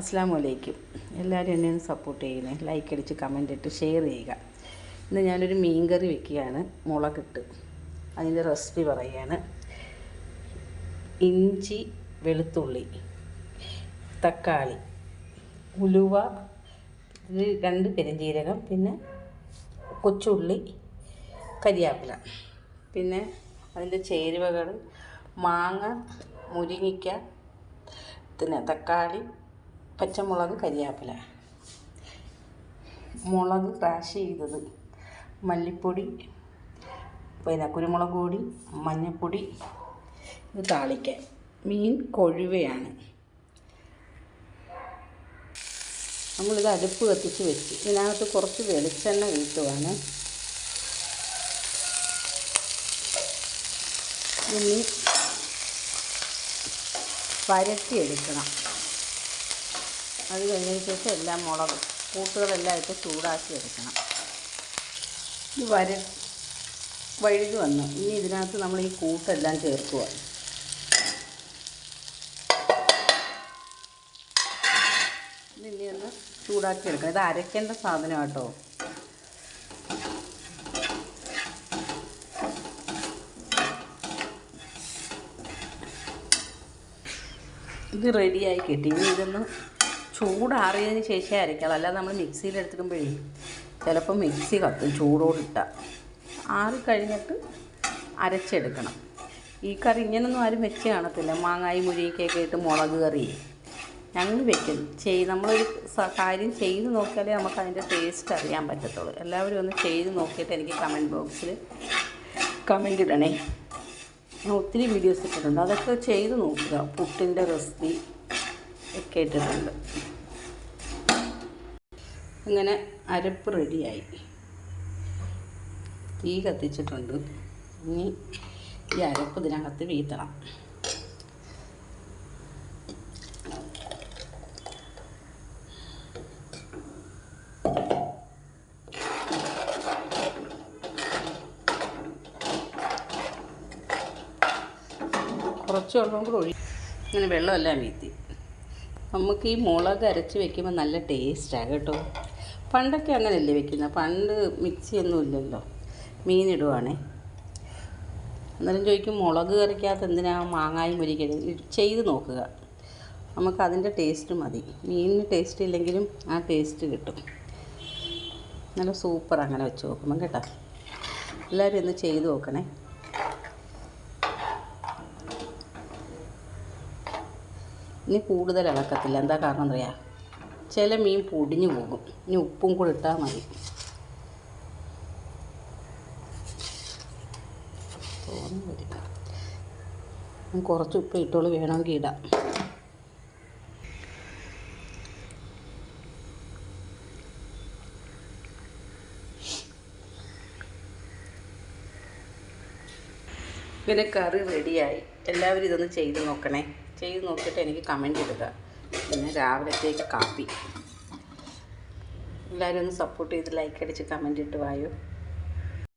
അസ്സാം വലൈക്കും എല്ലാവരും എന്നെ ഒന്ന് സപ്പോർട്ട് ചെയ്യണേ. ലൈക്ക് അടിച്ച് കമന്റ് ഇട്ട് ഷെയർ ചെയ്യുക. ഇന്ന് ഞാനൊരു മീൻ കറി വെക്കുകയാണ്. മുളകിട്ട്. അതിന്റെ റെസിപ്പി പറയുകയാണ്. ഇഞ്ചി വെളുത്തുള്ളി തക്കാളി ഉലുവ രണ്ട് പെരുംജീരകം പിന്നെ കൊച്ചുള്ളി കരിയാപ്പില. പിന്നെ അതിന്റെ ചേരുവകൾ മാങ്ങ മുരിങ്ങിക്ക പിന്നെ തക്കാളി പച്ചമുളക് കരിയാപ്പില. മുളക് ക്രാഷ് ചെയ്തത് മല്ലിപ്പൊടി പിന്നെ കുരുമുളക് പൊടി മഞ്ഞൾപ്പൊടി ഇത് താളിക്കാൻ. മീൻ കൊഴുവയാണ്. നമ്മളിത് അടുപ്പ് കത്തിച്ച് വെച്ച് ഇതിനകത്ത് കുറച്ച് വെളിച്ചെണ്ണ വീട്ടുവാണ് ഇനി വരട്ടിയെടുക്കണം. അത് കഴിഞ്ഞതിന് ശേഷം എല്ലാം മുളക് കൂട്ടുകളെല്ലാം ഇട്ട് ചൂടാക്കി എടുക്കണം. ഇത് വര വഴുതി വന്നു. ഇനി ഇതിനകത്ത് നമ്മൾ ഈ കൂട്ടെല്ലാം ചേർക്കുക ഇനി ഒന്ന് ചൂടാക്കി എടുക്കണം ഇത് അരയ്ക്കേണ്ട സാധനം കേട്ടോ ഇത് റെഡിയായി കിട്ടി. ഇനി ഇതൊന്ന് ചൂടാറിയതിന് ശേഷം അരയ്ക്കാവുള്ളൂ അല്ലാതെ നമ്മൾ മിക്സിയിൽ എടുത്തിടുമ്പോഴേ ചിലപ്പോൾ മിക്സി കത്തും ചൂടോടിട്ട ആറി കഴിഞ്ഞിട്ട് അരച്ചെടുക്കണം. ഈ കറി ഇങ്ങനൊന്നും ആരും വെച്ച് കാണത്തില്ല. മാങ്ങായി മുരിക്കൊക്കെ ഇട്ട് മുളക് കറി. ഞങ്ങൾ വെക്കും. ചെയ് നമ്മളൊരു കാര്യം ചെയ്ത് നോക്കിയാലേ നമുക്ക് അതിന്റെ ടേസ്റ്റ് അറിയാൻ പറ്റത്തുള്ളൂ. എല്ലാവരും ഒന്ന് ചെയ്ത് നോക്കിയിട്ട് എനിക്ക് കമന്റ് ബോക്സിൽ കമന്റ് ഇടണേ. ഞാൻ ഒത്തിരി വീഡിയോസ് ഇട്ടിട്ടുണ്ട്. അതൊക്കെ ചെയ്ത് നോക്കുക. പുട്ടിന്റെ റെസിപ്പി ഒക്കെ ഇട്ടിട്ടുണ്ട് അങ്ങനെ അരപ്പ് റെഡിയായി. തീ കത്തിച്ചിട്ടുണ്ട്. ഇനി ഈ അരപ്പ് ഇതിനകത്ത് വീത്തണം കുറച്ച് വെള്ളം കൂടെ ഒഴി ഇങ്ങനെ വെള്ളമെല്ലാം വീത്തി. നമുക്ക് ഈ മുളക് അരച്ച് വെക്കുമ്പോൾ നല്ല ടേസ്റ്റാണ് കേട്ടോ. പണ്ടൊക്കെ അങ്ങനെയല്ലേ വെക്കുന്നത് പണ്ട് മിക്സിയൊന്നും ഇല്ലല്ലോ. മീനിടുവാണേ അന്നേരം ചോദിക്കും മുളക് കറിക്കകത്ത് എന്തിനാണ് മാങ്ങായും മുരിക്കരുത് ചെയ്ത് നോക്കുക. നമുക്ക് അതിന്റെ ടേസ്റ്റ് മതി. മീനിന് ടേസ്റ്റ് ഇല്ലെങ്കിലും ആ ടേസ്റ്റ് കിട്ടും. നല്ല സൂപ്പർ അങ്ങനെ വെച്ച് നോക്കുമ്പം കേട്ടോ. എല്ലാവരും ഒന്ന് ചെയ്ത് നോക്കണേ. ഇനി കൂടുതൽ ഇളക്കത്തില്ല. എന്താ കാരണം അറിയാം? ചില മീൻ പൊടിഞ്ഞു പോകും. ഇനി ഉപ്പും കൂടെ ഇട്ടാൽ മതി. കുറച്ച് ഉപ്പ് ഇട്ടോളൂ. വേണമെങ്കിൽ ഇടാം. പിന്നെ കറി റെഡിയായി എല്ലാവരും ഇതൊന്ന് ചെയ്ത് നോക്കണേ. ചെയ്ത് നോക്കിയിട്ട് എനിക്ക് കമന്റ് ഇടുക. പിന്നെ രാവിലത്തേക്ക് കാപ്പി. എല്ലാവരും ഒന്ന് സപ്പോർട്ട് ചെയ്ത് ലൈക്ക് അടിച്ച് കമന്റ് ഇട്ട് വായോ.